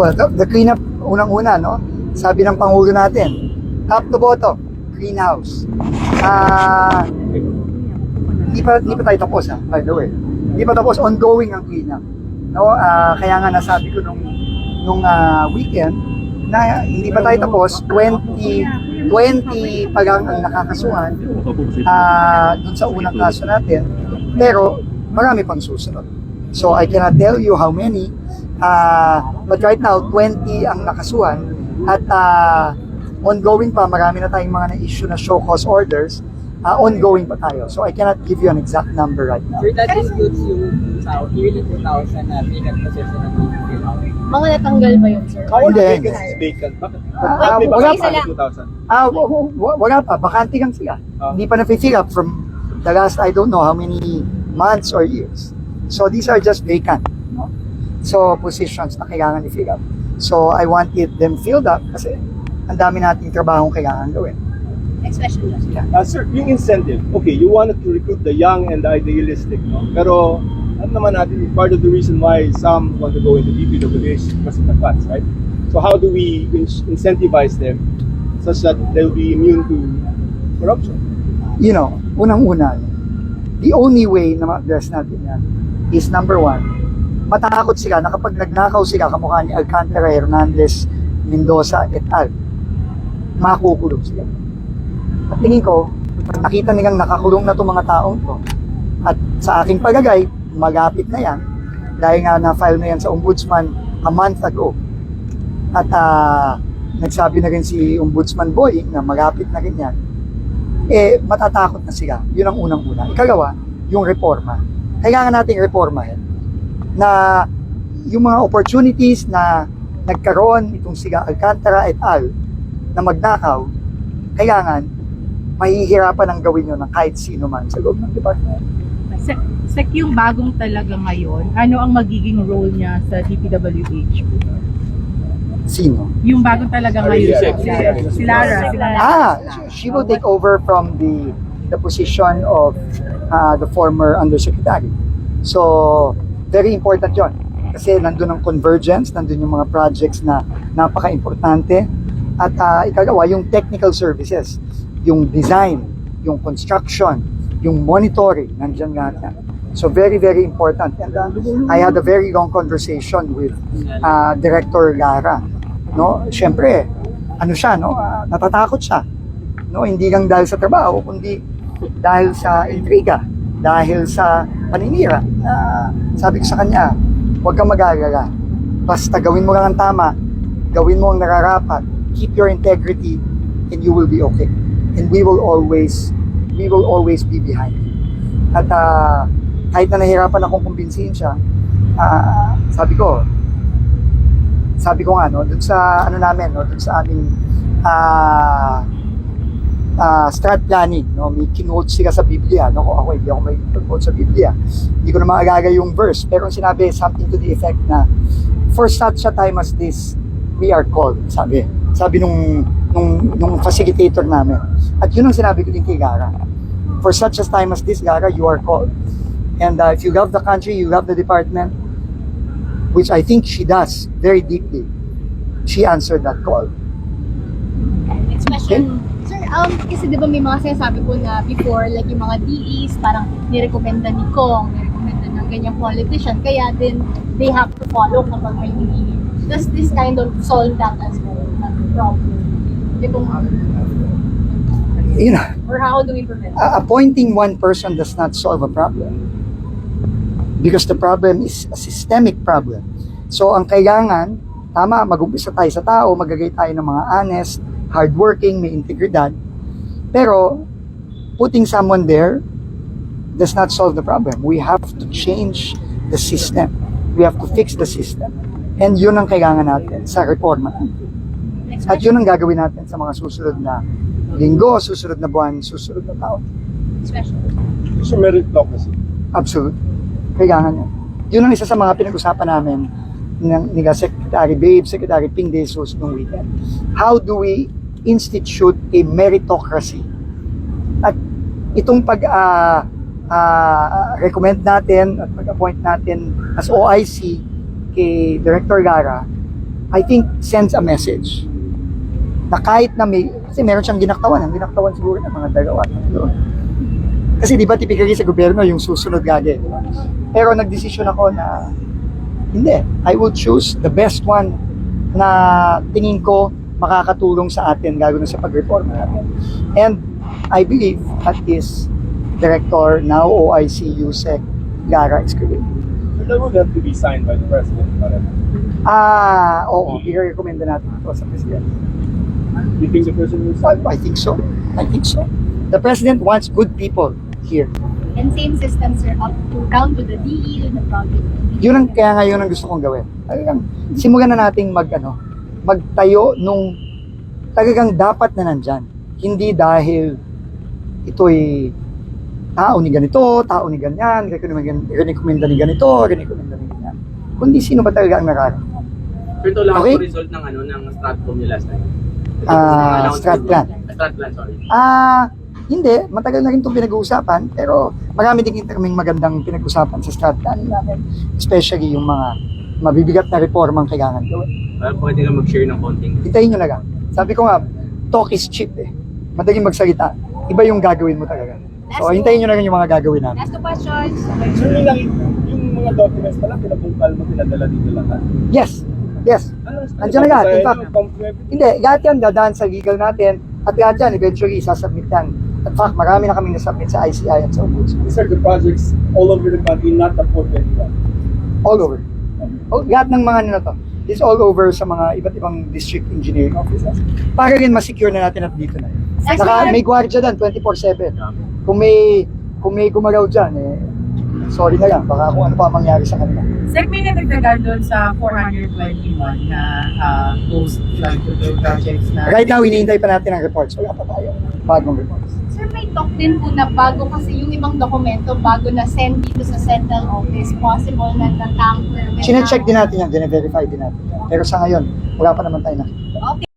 Well, the, cleanup, unang-una, no? Sabi ng Pangulo natin, top to bottom, clean house. Ah, hindi pa, hindi pa tayo tapos, ha, by the way. Hindi pa tapos, ongoing ang cleanup. No, ah, kaya nga nasabi ko nung, nung ah, weekend, na hindi pa tayo tapos, 20, 20 pa lang ang nakakasuhan ah dun sa unang kaso natin. Pero marami pang susunod. So I cannot tell you how many. Ah but right now, 20 ang nakasuhan. At ah, ongoing pa, marami na tayong mga na-issue na show cause orders. Ah, ongoing pa tayo. So I cannot give you an exact number right now. Sir, that includes yung yearly 2,000 na vacant position ng PPL. Mga natanggal ba yun, sir? Are Hindi. vacant? Bakit? Ah, Bakit may wala bakit pa. sa 2,000? Ah, w- wala pa. Bakante lang sila. Ah. Hindi pa na-fill up from the last, I don't know how many months or years. So these are just vacant. So positions na kailangan i-fill up. So I wanted them filled up kasi ang dami nating trabaho kailangan gawin. Next question. Uh, sir, yung incentive, okay, you wanted to recruit the young and the idealistic, no? Pero, ano naman natin, part of the reason why some want to go into DPWH is because of the funds, right? So how do we in- incentivize them such that they'll be immune to corruption? You know, unang-una, the only way na ma-address natin yan is number one, matakot sila na kapag nagnakaw sila kamukha ni Alcantara Hernandez Mendoza et al. makukulong sila. At tingin ko, pag nakita nilang nakakulong na itong mga taong to, at sa aking pagagay, magapit na yan, dahil nga na-file na yan sa ombudsman a month ago. At ah, nagsabi na rin si Ombudsman Boying na magapit na rin yan, eh, matatakot na sila. Yun ang unang-una. Ikalawa, yung reforma. Kailangan nating reforma yan. Na yung mga opportunities na nagkaroon itong sila Alcantara et al. na magnakaw, kailangan mahihirapan ang gawin yun ng kahit sino man sa loob ng department. Sek, sek yung bagong talaga ngayon, ano ang magiging role niya sa DPWH? Sino? Yung bagong talaga ngayon, si Lara. Si Lara. Ah, she will take over from the the position of uh, the former undersecretary. So, very important yon Kasi nandun ang convergence, nandun yung mga projects na napaka-importante. At uh, ikagawa, yung technical services, yung design, yung construction, yung monitoring, nandyan lahat yan. So, very, very important. And uh, I had a very long conversation with uh, Director Lara. No, Siyempre, ano siya, no? Ah, natatakot siya. No, hindi lang dahil sa trabaho, kundi dahil sa intriga, dahil sa paninira. Na sabi ko sa kanya, huwag kang mag-aalala. Basta gawin mo lang ang tama, gawin mo ang nararapat, keep your integrity, and you will be okay. And we will always, we will always be behind you. At ah, kahit na nahirapan akong kumbinsihin siya, ah, sabi ko, sabi ko nga, no, dun sa, ano namin, no, dun sa aming, ah, ah, strat planning, no, may kinote sila sa Biblia, no, kung ako, hindi ako may quote sa Biblia. Hindi ko na maagagay yung verse, pero ang sinabi, something to the effect na, for such a time as this, we are called, sabi. Sabi nung, nung, nung facilitator namin. At yun ang sinabi ko din kay Gara. For such a time as this, Gara, you are called. And uh, if you love the country, you love the department, which I think she does very deeply, she answered that call. Next question. Sir, um, kasi di ba may mga sinasabi po na before, like yung mga DEs, parang nirekomenda ni Kong, nirekomenda ng ganyang politician, kaya din they have to follow kapag may DE. Does this kind of solve that as well, that problem? Itong, You know, or how do we prevent uh, appointing one person does not solve a problem. Because the problem is a systemic problem. So ang kailangan, tama, mag-umpisa tayo sa tao, magagay tayo ng mga honest, hardworking, may integridad. Pero putting someone there does not solve the problem. We have to change the system. We have to fix the system. And yun ang kailangan natin sa reforma. At yun ang gagawin natin sa mga susunod na linggo, susunod na buwan, susunod na taon. Question. So meritocracy. Absolute. Kailangan yun. Yun ang isa sa mga pinag-usapan namin ng nila Secretary Babe, Secretary Ping Jesus nung weekend. How do we institute a meritocracy? At itong pag ah, ah, recommend natin at pag-appoint natin as OIC kay Director Lara, I think sends a message na kahit na may, kasi meron siyang ginaktawan, ang ginaktawan siguro ng mga dalawa. Kasi di ba typically sa gobyerno yung susunod gage. di ba? Pero nagdesisyon ako na hindi, I will choose the best one na tingin ko makakatulong sa atin gagawin sa pag-reform natin. And I believe at is Director, now OIC USEC, Gara Escalade. So that would have to be signed by the president. correct? Ah, oo, i-recommend natin ito sa President. You think the president will I, sign? I think so. I think so. The President wants good people here. And same system, sir, up to down to the DE, to the project. Yun ang kaya nga yun ang gusto kong gawin. Talagang simulan na nating mag ano, magtayo nung talagang dapat na nandyan. Hindi dahil ito'y tao ni ganito, tao ni ganyan, recommenda ni ganito, recommenda ni ganyan. Kundi sino ba talaga ang nakarating. Pero ito lang Okay. result ng ano ng Stratcom nila time. Ah, strat plan. Strat plan, sorry. Ah, hindi. Matagal na rin itong pinag-uusapan. Pero marami din kaming magandang pinag-usapan sa strat plan namin. Especially yung mga mabibigat na reformang kailangan gawin. Uh, pwede ka mag-share ng konting. Hintayin nyo na lang. Sabi ko nga, talk is cheap eh. Madaling magsalita. Iba yung gagawin mo talaga. So, hintayin nyo na lang yung mga gagawin namin. Last two questions. So yun lang, yung mga documents pala, pinabungkal mo, pinadala dito lahat. Yes. Yes. Ano, Andiyan na lahat, in fact. Hindi, lahat yan dadaan sa legal natin. At lahat yan, eventually, sasubmit yan. In fact, marami na kaming nasubmit sa ICI at sa Ombudsman. These are the projects all over the country, not the 421. all over. Oh, lahat ng mga ano na to. It's all over sa mga iba't ibang district engineering offices. Para rin ma-secure na natin at dito na yun. Saka may gwardiya dyan, 24-7. Kung may, kung may gumalaw dyan, eh, sorry na lang, baka kung ano pa ang mangyari sa kanila. Sir, may nadagdagan doon sa 421 na uh, post-flood control projects na... Right now, hinihintay pa natin ang reports. Wala pa tayo. Bagong reports. Sir, may talk din po na bago kasi yung ibang dokumento, bago na send dito sa central office, possible na na-tamper. ang- din natin yan, dine-verify din natin. Pero sa ngayon, wala pa naman tayo nakikita. Okay.